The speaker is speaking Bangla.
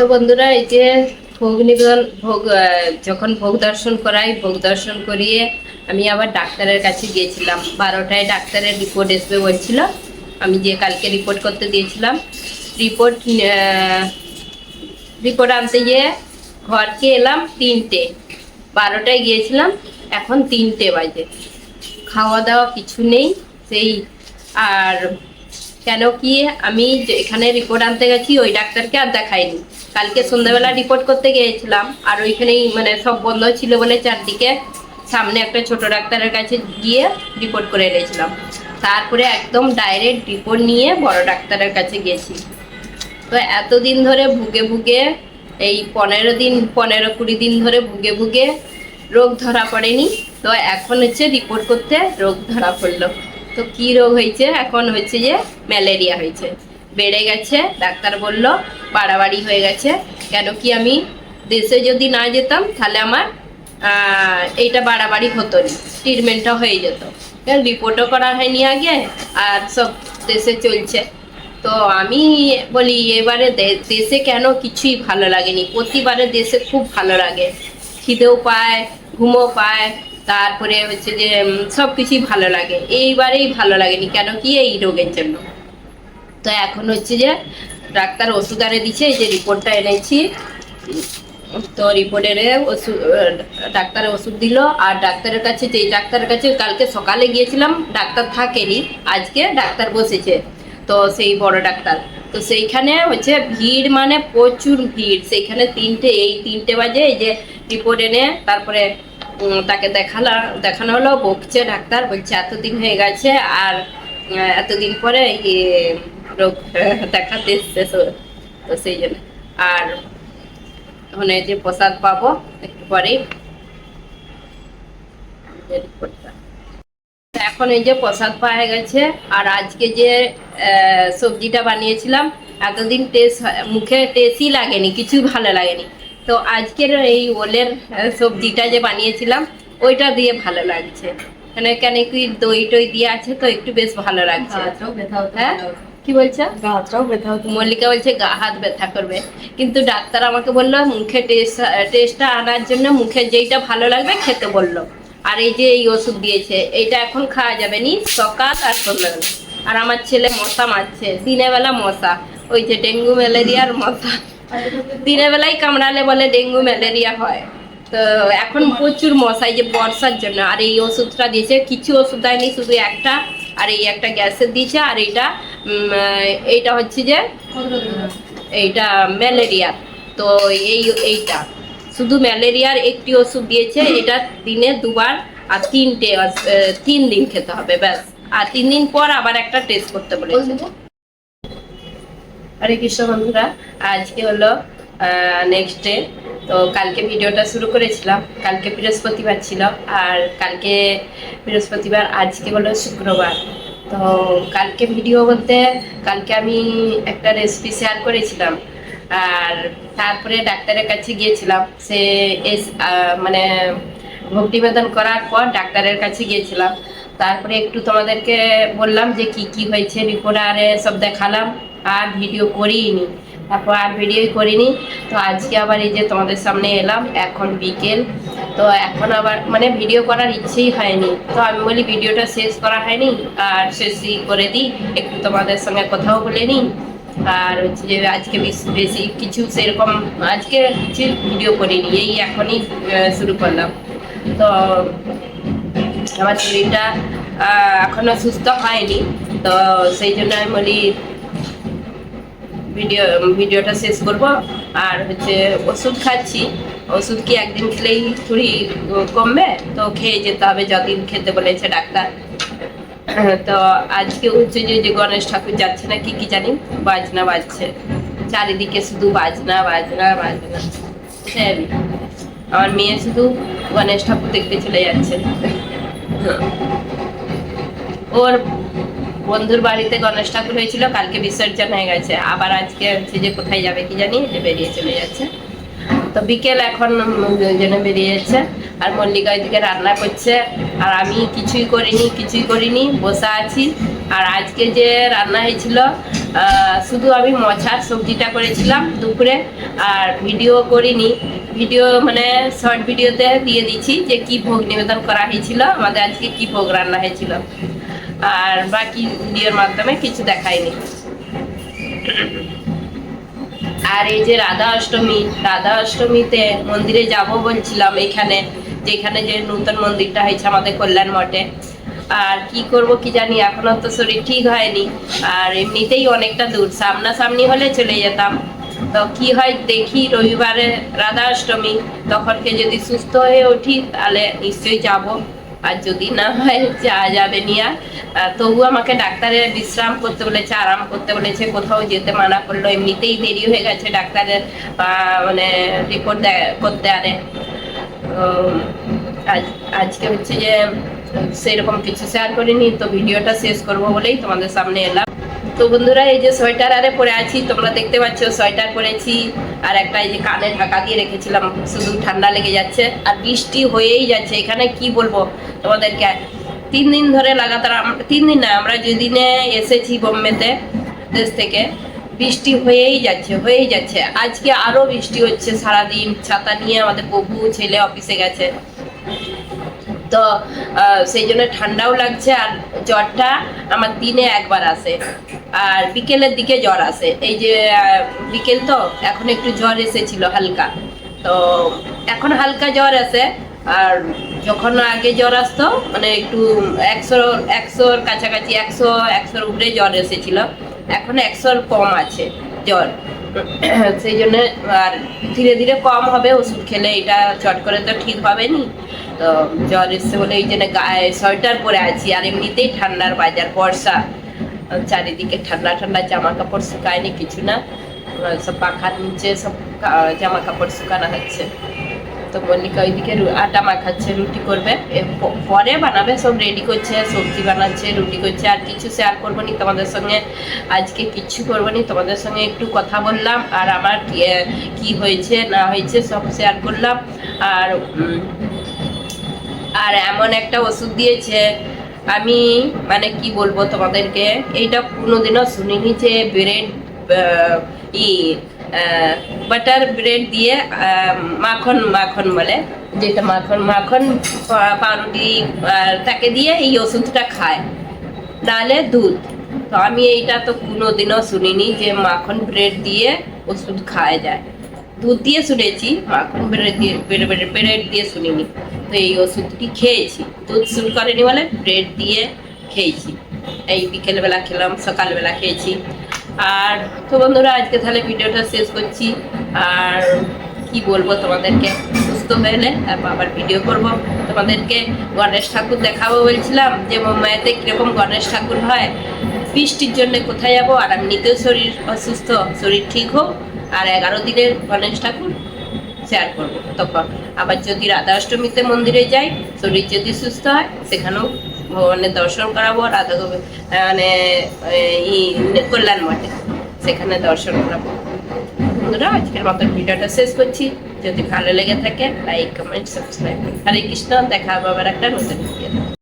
তো বন্ধুরা, এই যে ভোগ নিবেদন, ভোগ যখন ভোগ দর্শন করাই, ভোগ দর্শন করিয়ে আমি আবার ডাক্তারের কাছে গিয়েছিলাম। বারোটায় ডাক্তারের রিপোর্ট আসবে বলছিল। আমি যে কালকে রিপোর্ট করতে দিয়েছিলাম। রিপোর্ট রিপোর্ট আনতে গিয়ে ঘরকে এলাম তিনটে। বারোটায় গিয়েছিলাম, এখন তিনটে বাজে। খাওয়া দাওয়া কিছু নেই, সেই, আর কেন কি আমি এখানে রিপোর্ট আনতে গেছি, ওই ডাক্তারকে আর দেখাইনি। কালকে সন্ধ্যাবেলা রিপোর্ট করতে গিয়েছিলাম, আর ওইখানেই মানে সব বন্ধ ছিল বলে চারদিকে সামনে একটা ছোট ডাক্তারের কাছে গিয়ে রিপোর্ট করে এনেছিলাম। তারপরে একদম ডাইরেক্ট রিপোর্ট নিয়ে বড় ডাক্তারের কাছে গেছি। তো এতদিন ধরে ভুগে ভুগে, এই পনেরো দিন, পনেরো কুড়ি দিন ধরে ভুগে ভুগে রোগ ধরা পড়েনি। তো এখন হচ্ছে রিপোর্ট করতে রোগ ধরা পড়ল। তো কি রোগ হয়েছে? এখন হচ্ছে যে ম্যালেরিয়া হয়েছে। বেড়ে গেছে, ডাক্তার বলল, বাড়াবাড়ি হয়ে গেছে। কেন কি আমি দেশে যদি না যেতাম, তাহলে আমার এইটা বাড়াবাড়ি হতো না ট্রিটমেন্টটা হয়ে যেত। কেন? রিপোর্টও করা হয়নি আগে, আর সব দেশে চলছে। তো আমি বলি, এবারে দেশে কেন কিছুই ভালো লাগেনি? প্রতিবারে দেশে খুব ভালো লাগে। খিদেও পায়, ঘুমও পায় তারপরে হচ্ছে যে সব কিছুই ভালো লাগে। এইবারেই ভালো লাগেনি। কেন কি এই রোগের জন্য? তো এখন হচ্ছে যে, ডাক্তার ওষুধ আরে দিচ্ছে এই যে রিপোর্টটা এনেছি। তো রিপোর্টের ওষুধ ডাক্তার ওষুধ দিল। আর ডাক্তারের কাছে, যে ডাক্তারের কাছে কালকে সকালে গিয়েছিলাম, ডাক্তার থাকেনি। আজকে ডাক্তার বসেছে। তো সেই বড় ডাক্তার। তো সেইখানে হচ্ছে ভিড় মানে প্রচুর ভিড়। সেইখানে তিনটে, এই তিনটে বাজে এই যে রিপোর্ট এনে, তারপরে তাকে দেখালা, দেখানো হলো, বকছে ডাক্তার, বলছে, এতদিন হয়ে গেছে, আর এতদিন পরে ইয়ে রোগ দেখাতে এসছে তো- সেই জন্য। আর এই যে প্রসাদ পাবো, একটু পরেই। এখন এই যে প্রসাদ পাওয়া গেছে, আর আজকে যে সবজিটা বানিয়েছিলাম, এতদিন টেস্ট মুখে টেস্টই লাগেনি, কিছু ভালো লাগেনি। তো আজকের এই ওলের সবজিটা যে বানিয়েছিলাম ওইটা দিয়ে ভালো লাগছে। মানে কেন কি দই টই দিয়ে আছে তো একটু বেশ ভালো লাগছে। হ্যাঁ? কি বলছো? মল্লিকা বলছে গা হাত ব্যথা করবে। কিন্তু ডাক্তার আমাকে বলল মুখে টেস্ট টেস্টটা আনার জন্য মুখে যেইটা ভালো লাগবে খেতে বলল। আর এই যে এই ওষুধ দিয়েছে এইটা এখন খাওয়া যাবে নি সকাল আর সন্ধ্যাবেলা। আর আমার ছেলে মশা মারছে দিনের বেলা মশা। ওই যে ডেঙ্গু ম্যালেরিয়ার মশা। দিনের বেলায় কামড়ালে বলে ডেঙ্গু, ম্যালেরিয়া হয়। তো এখন প্রচুর মশাই যে বর্ষার জন্য। আর এই ওষুধটা দিয়েছে, কিছু ওষুধ দেয়নি, শুধু একটা, আর এই একটা গ্যাসের দিয়েছে, আর এইটা এইটা হচ্ছে যে এইটা ম্যালেরিয়া। তো এই, এইটা। শুধু ম্যালেরিয়ার একটি ওষুধ দিয়েছে, এটা দিনে দুবার আর তিনটে তিন দিন খেতে হবে, ব্যাস। আর তিন দিন পর আবার একটা টেস্ট করতে বলেছে। হরে কৃষ্ণ বন্ধুরা, আজকে হলো নেক্সট ডে তো কালকে ভিডিওটা শুরু করেছিলাম, কালকে বৃহস্পতিবার ছিল, আর কালকে বৃহস্পতিবার, আজকে হলো শুক্রবার। তো কালকে ভিডিও বলতে, কালকে আমি একটা রেসিপি শেয়ার করেছিলাম, আর তারপরে ডাক্তারের কাছে গিয়েছিলাম। সে এস মানে ভোগ নিবেদন করার পর ডাক্তারের কাছে গিয়েছিলাম। তারপরে একটু তোমাদেরকে বললাম যে কি কি হয়েছে রিপোর্ট আরে সব দেখালাম। আর ভিডিও করিনি। তারপর আর ভিডিওই করিনি। তো আজকে আবার এই যে তোমাদের সামনে এলাম এখন বিকেল। তো এখন আবার মানে ভিডিও করার ইচ্ছেই হয়নি। তো আমি বলি ভিডিওটা শেষ করা হয়নি আর শেষই করে দিই। একটু তোমাদের সঙ্গে কথাও বলে নিই। আর হচ্ছে যে আজকে বেশ- কিছু সেরকম আজকে কিছু ভিডিও করিনি এই এখনই শুরু করলাম। তো আমার শরীরটা আহ, এখনও সুস্থ হয়নি। তো সেই জন্য আমি বলি ভিডিও ভিডিওটা শেষ করব। আর হচ্ছে ওষুধ খাচ্ছি। ওষুধ কি একদিন খেলেই থুড়ি কমবে? তো খেয়ে যেতে হবে, যতদিন খেতে বলেছে ডাক্তার। তো আজকে হচ্ছে যে যে গণেশ ঠাকুর যাচ্ছে না, কি কি জানি? বাজনা বাজছে। চারিদিকে শুধু বাজনা বাজনা বাজনা। আমি। আমার মেয়ে শুধু গণেশ ঠাকুর দেখতে চলে যাচ্ছে। ওর বন্ধুর বাড়িতে গণেশ ঠাকুর হয়েছিল, কালকে বিসর্জন হয়ে গেছে। আবার আজকে হচ্ছে যে কোথায় যাবে কি জানি, যে বেরিয়ে চলে যাচ্ছে। তো বিকেল এখন দুজনে বেরিয়ে যাচ্ছে আর মল্লিকা ওইদিকে রান্না করছে। আর আমি কিছুই করিনি কিছুই করিনি, বসে আছি। আর আজকে যে রান্না হয়েছিল শুধু আমি মছার সবজিটা করেছিলাম দুপুরে, আর ভিডিও করিনি। ভিডিও মানে শর্ট ভিডিওতে দিয়ে দিচ্ছি যে কি ভোগ নিবেদন করা হয়েছিল, আমাদের আজকে কি ভোগ রান্না হয়েছিল। আর বাকি ভিডিওর মাধ্যমে কিছু দেখাইনি। আর এই যে রাধা অষ্টমী, রাধা অষ্টমীতে মন্দিরে যাব বলছিলাম এখানে, যেখানে যে নতুন মন্দিরটা হয়েছে আমাদের কল্যাণ মঠে। আর কি করব কি জানি, এখনও তো শরীর ঠিক হয়নি। আর এমনিতেই অনেকটা দূর, সামনাসামনি হলে চলে যেতাম। তো কি হয় দেখি রবিবারে রাধা অষ্টমী তখনকে যদি সুস্থ হয়ে উঠি তাহলে নিশ্চয়ই যাব। আর যদি না হয়, যাওয়া যাবে নিয়ে। তবু আমাকে ডাক্তারে বিশ্রাম করতে বলেছে, আরাম করতে বলেছে, কোথাও যেতে মানা করল। এমনিতেই দেরি হয়ে গেছে ডাক্তারের মানে রিপোর্ট করতে আরে আজ, আজকে হচ্ছে যে সেরকম কিছু শেয়ার করিনি, তো ভিডিওটা শেষ করব বলেই তোমাদের সামনে এলাম। তো বন্ধুরা, এই যে সোয়েটার আরে পরে আছি, তোমরা দেখতে পাচ্ছ, সোয়েটার পরেছি। আর একটা এই যে কানে ঢাকা দিয়ে রেখেছিলাম, শুধু ঠান্ডা লেগে যাচ্ছে আর বৃষ্টি হয়েই যাচ্ছে। এখানে কি বলব তোমাদেরকে? তিন দিন ধরে লাগাতার তিন দিন না, আমরা যেদিনে এসেছি বোম্বেতে, দেশ থেকে, বৃষ্টি হয়েই যাচ্ছে হয়েই যাচ্ছে। আজকে আরও বৃষ্টি হচ্ছে সারাদিন, ছাতা নিয়ে আমাদের প্রভু ছেলে অফিসে গেছে। তো সেই জন্য ঠান্ডাও লাগছে আর জ্বরটা আমার দিনে একবার আসে। আর বিকেলের দিকে জ্বর আসে। এই যে বিকেল তো, এখন একটু জ্বর এসেছিল হালকা। তো এখন হালকা জ্বর আসে। আর যখন আগে জ্বর আসতো মানে একটু একশো একশোর কাছাকাছি, একশো, একশোর উপরে জ্বর এসেছিল। এখন একশোর কম আছে জ্বর। সেই জন্য আর ধীরে ধীরে কম হবে, ওষুধ খেলে এটা চট করে তো ঠিক হবে নি তো জ্বর এসছে বলে এই জন্য গায়ে সোয়েটার পরে আছি। আর এমনিতেই ঠান্ডার বাজার, বর্ষা। চারিদিকে ঠান্ডা ঠান্ডা জামা কাপড় শুকায়নি, কিছু না। সব পাখার নিচে সব জামা কাপড় শুকানো হচ্ছে। তো মল্লিকা ওইদিকে আটা মাখাচ্ছে, রুটি করবে। পরে বানাবে, সব রেডি করছে, সবজি বানাচ্ছে, রুটি করছে। আর কিছু শেয়ার করব নি তোমাদের সঙ্গে। আজকে কিচ্ছু করব নি তোমাদের সঙ্গে একটু কথা বললাম। আর আমার কি হয়েছে, না হয়েছে সব শেয়ার করলাম। আর আর এমন একটা ওষুধ দিয়েছে, আমি মানে কি বলব তোমাদেরকে, এইটা কোনোদিনও শুনিনি যে ব্রেড ই বাটার ব্রেড দিয়ে মাখন মাখন বলে, যেটা মাখন মাখন পাউরুটি তাকে দিয়ে এই ওষুধটা খায়। নাহলে দুধ। তো আমি এইটা তো কোনোদিনও শুনিনি যে মাখন ব্রেড দিয়ে ওষুধ খাওয়া যায়। দুধ দিয়ে শুনেছি মাখন ব্রেড দিয়ে ব্রেড ব্রেড দিয়ে শুনিনি। তো এই ওষুধটি খেয়েছি। দুধ শুট করেনি বলে ব্রেড দিয়ে খেয়েছি। এই বিকেলবেলা খেলাম, সকালবেলা খেয়েছি। আর তো বন্ধুরা, আজকে তাহলে ভিডিওটা শেষ করছি। আর কি বলব তোমাদেরকে, সুস্থ হলে আবার ভিডিও করব। তোমাদেরকে গণেশ ঠাকুর দেখাবো বলছিলাম, যে মুম্বাইতে কীরকম গণেশ ঠাকুর হয়, বৃষ্টির জন্য কোথায় যাব, আর আমি নিতেও শরীর অসুস্থ, শরীর ঠিক হোক। আর এগারো দিনের গণেশ ঠাকুর শেয়ার করব। তখন আবার যদি রাধা অষ্টমীতে মন্দিরে যাই, শরীর যদি সুস্থ হয়, সেখানেও ভগবানের দর্শন করাবো, রাধা মানে ই কল্যাণ মঠে সেখানে দর্শন করাবো। বন্ধুরা, আজকের মতো ভিডিওটা শেষ করছি। যদি ভালো লেগে থাকে like comment subscribe Hare Krishna, দেখা হবে আবার একটা নতুন ভিডিও